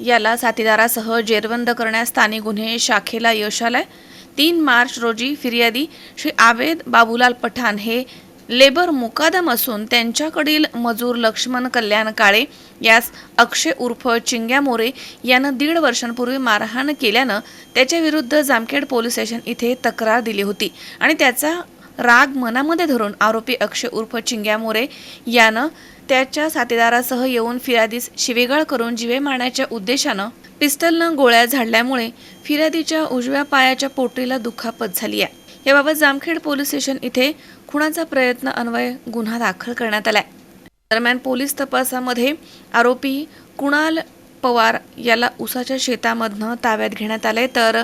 याला साथीदारासह जेरबंद करण्यास स्थानिक गुन्हे शाखेला यश आलंय. तीन मार्च रोजी फिर्यादी श्री आवेद बाबूलाल पठाण हे लेबर मुकादम असून त्यांच्याकडील मजूर लक्ष्मण कल्याण काळे यास अक्षय उर्फ चिंग्या मोरे यानं दीड वर्षांपूर्वी मारहाण केल्यानं त्याच्या विरुद्ध जामखेड पोलीस स्टेशन इथे तक्रार दिली होती आणि त्याचा राग मनामध्ये धरून आरोपी अक्षय उर्फ चिंग्या मोरे यानं त्याच्या साथीदारासह येऊन फिर्यादीस शिवेगाळ करून जिवे मारण्याच्या उद्देशानं पिस्टलनं गोळ्या झाडल्यामुळे फिर्यादीच्या उजव्या पायाच्या पोटरीला दुखापत झाली आहे. याबाबत जामखेड पोलीस स्टेशन इथे खुणाचा प्रयत्न अन्वय गुन्हा दाखल करण्यात आलाय. दरम्यान पोलीस तपासामध्ये आरोपी कुणाल पवार याला उसाच्या शेतामधनं ताब्यात घेण्यात आले तर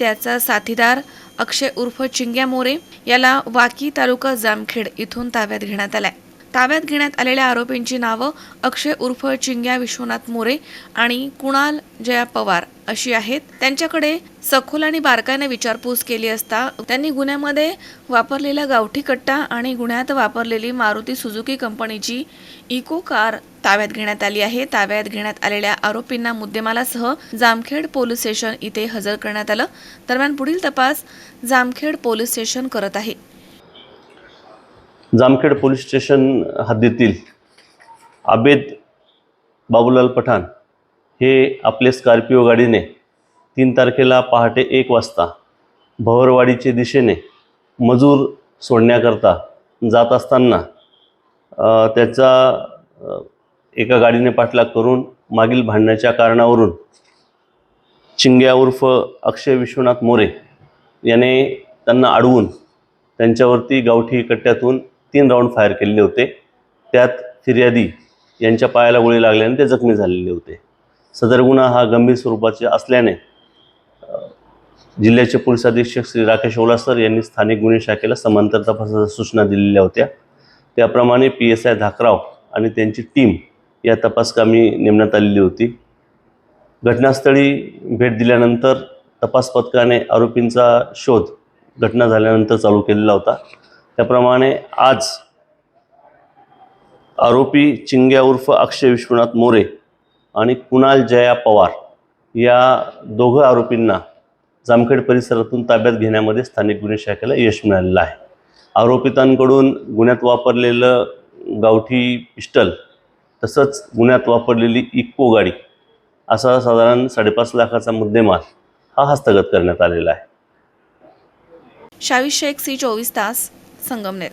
त्याचा साथीदार अक्षय उर्फ चिंग्या मोरे याला वाकी तालुका जामखेड इथून ताब्यात घेण्यात आलाय. ताब्यात घेण्यात आलेल्या आरोपींची नावं अक्षय उर्फ चिंग्या विश्वनाथ मोरे आणि कुणाल जया पवार अशी आहेत. त्यांच्याकडे सखोल आणि बारकाईने विचारपूस केली असता त्यांनी गुन्ह्यामध्ये वापरलेला गावठी कट्टा आणि गुन्ह्यात वापरलेली मारुती सुझुकी कंपनीची इको कार ताब्यात घेण्यात आली आहे. ताब्यात घेण्यात आलेल्या आरोपींना मुद्देमालासह जामखेड पोलीस स्टेशन इथे हजर करण्यात आलं. दरम्यान पुढील तपास जामखेड पोलीस स्टेशन करत आहे. जामखेड पोलीस स्टेशन हद्दीतील आबेद बाबूलाल पठाण हे आपले स्कॉर्पिओ गाडीने तीन तारखेला पहाटे एक वाजता भवरवाडीचे दिशेने मजूर सोडण्याकरता जात असताना त्याचा एका गाडीने पाठलाग करून मागील भांडण्याच्या कारणावरून चिंग्या उर्फ अक्षय विश्वनाथ मोरे याने त्यांना अडवून त्यांच्यावरती गावठी कट्ट्यातून तीन राऊंड फायर केलेले होते. त्यात फिर्यादी यांच्या पायाला गोळी लागल्याने ते जखमी झालेले होते. सदर गुन्हा हा गंभीर स्वरूपाचे असल्याने जिल्ह्याचे पोलीस अधीक्षक श्री राकेश ओलासर यांनी स्थानिक गुन्हे शाखेला समांतर तपासाच्या सूचना दिलेल्या होत्या. त्याप्रमाणे पी एस आय धाकराव आणि त्यांची टीम या तपासकामी नेमण्यात आलेली होती. घटनास्थळी भेट दिल्यानंतर तपास पथकाने आरोपींचा शोध घटना झाल्यानंतर चालू केलेला होता. त्याप्रमाणे आज आरोपी चिंग्या उर्फ अक्षय विश्वनाथ मोरे आणि कुणाल जया पवार या दोघं आरोपींना जामखेड परिसरातून ताब्यात घेण्यामध्ये स्थानिक गुन्हे शाखेला यश मिळालेलं आहे. आरोपितांकडून गुन्ह्यात वापरलेलं गावठी पिस्टल तसंच गुन्ह्यात वापरलेली इक्को गाडी असा साधारण साडेपाच लाखाचा मुद्देमाल हा हस्तगत करण्यात आलेला आहे. शावी शेख सी चोवीस तास संगमनेर